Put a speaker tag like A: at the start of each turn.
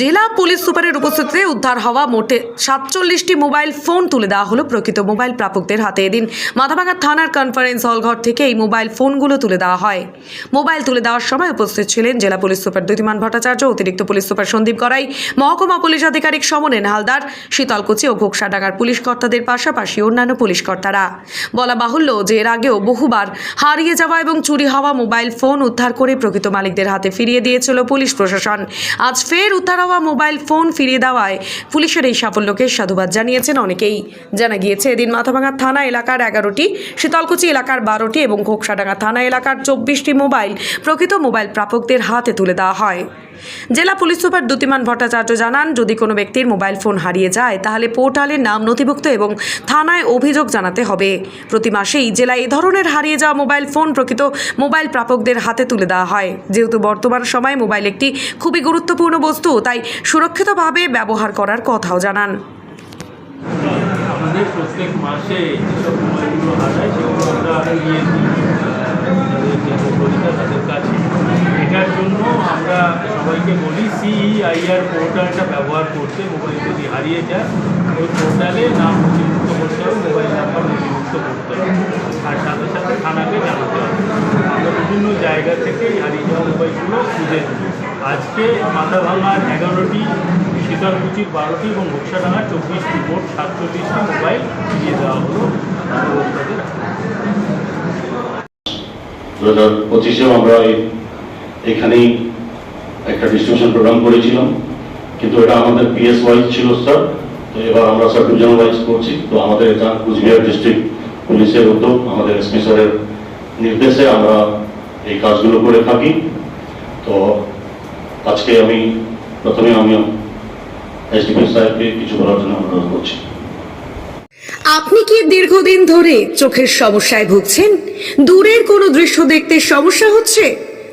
A: জেলা পুলিশ সুপারের উপস্থিতিতে উদ্ধার হওয়া মোটে সাতচল্লিশটি মোবাইল ফোন তুলে দেওয়া হলো প্রকৃত মোবাইল প্রাপকদের হাতে। এদিন মাথাভাঙা থানার কনফারেন্স হল ঘর থেকে এই মোবাইল ফোনগুলো তুলে দেওয়া হয়। মোবাইল তুলে দেওয়ার সময় উপস্থিত ছিলেন জেলা পুলিশ সুপার দ্যুতিমান ভট্টাচার্য, অতিরিক্ত পুলিশ সুপার সন্দীপ গড়াই, মহকুমা পুলিশ আধিকারিক সমনেন হালদার, শীতলকুচি ও ঘোকসাডাঙ্গার পুলিশ কর্তাদের পাশাপাশি অন্যান্য পুলিশ কর্তারা। বলা বাহুল্য যে এর আগেও বহুবার হারিয়ে যাওয়া এবং চুরি হওয়া মোবাইল ফোন উদ্ধার করে প্রকৃত মালিকদের হাতে ফিরিয়ে দিয়েছিল পুলিশ প্রশাসন। আজ ফের উদ্ধার হওয়া মোবাইল ফোন ফিরিয়ে দেওয়ায় পুলিশের এই সাফল্যকে সাধুবাদ জানিয়েছেন অনেকেই। জানা গিয়েছে, এদিন মাথাভাঙা থানা এলাকার এগারোটি, শীতলকুচি এলাকার বারোটি এবং ঘোকসাডাঙ্গা থানা এলাকার চব্বিশটি মোবাইল প্রকৃত মোবাইল প্রাপকদের হাতে তুলে দেওয়া হয়। জেলা পুলিশ সুপার দ্যুতিমান ভট্টাচার্য জানান, যদি কোনো ব্যক্তির মোবাইল ফোন হারিয়ে যায়, তাহলে পোর্টালে নাম নথিভুক্ত এবং থানায় অভিযোগ জানাতে হবে। প্রতি মাসেই জেলায় এ ধরনের হারিয়ে যাওয়া মোবাইল ফোন প্রকৃত মোবাইল প্রাপকদের হাতে তুলে দেওয়া হয়। যেহেতু বর্তমান সময়ে মোবাইল একটি খুবই গুরুত্বপূর্ণ বস্তু, তাই সুরক্ষিতভাবে ব্যবহার করার কথাও জানান।
B: প্রত্যেক মাসে যেসব মোবাইলগুলো হারায়, সেগুলো আমরা নিয়ে দিই আমাদের যে উপকরিতা তাদের কাছে এটার জন্য আমরা সবাইকে বলি সিইআইআর পোর্টালটা ব্যবহার করতে মোবাইল যদি হারিয়ে যায়, ওই পোর্টালে নাম নথিভুক্ত করতে হবে, মোবাইল নাম্বার নথিভুক্ত করতে হবে। আর সাথে সাথে থানাকে জানাতে হবে। আমরা বিভিন্ন জায়গা থেকে হারিয়ে যাওয়া মোবাইলগুলো খুঁজে দিই আজকে মাথা ভাঙার এগারোটি শীতলকুচির বারোটি এবং ঘোকসাডাঙ্গার চব্বিশটি, মোট সাতচল্লিশটি মোবাইল দিয়ে দেওয়া হলো।
C: দু পঁচিশেও আমরা এখানেই একটা ডিস্ট্রিবিউশন প্রোগ্রাম করেছিলাম। কিন্তু এটা আমাদের পিএস ওয়াইজ ছিল স্যার তো এবার আমরা সাব ডিভিশন ওয়াইজ করছি। তো আমাদের কুচবিহার ডিস্ট্রিক্ট পুলিশের উদ্যোগ, আমাদের এসপি স্যারের নির্দেশে আমরা এই কাজগুলো করে থাকি। তো আজকে আমি, প্রথমে আমি এসডিপি সাহেবকে কিছু বলার জন্য অনুরোধ করছি।
A: আপনি কি দীর্ঘদিন ধরে চোখের সমস্যায় ভুগছেন? দূরের কোনো দৃশ্য দেখতে সমস্যা হচ্ছে?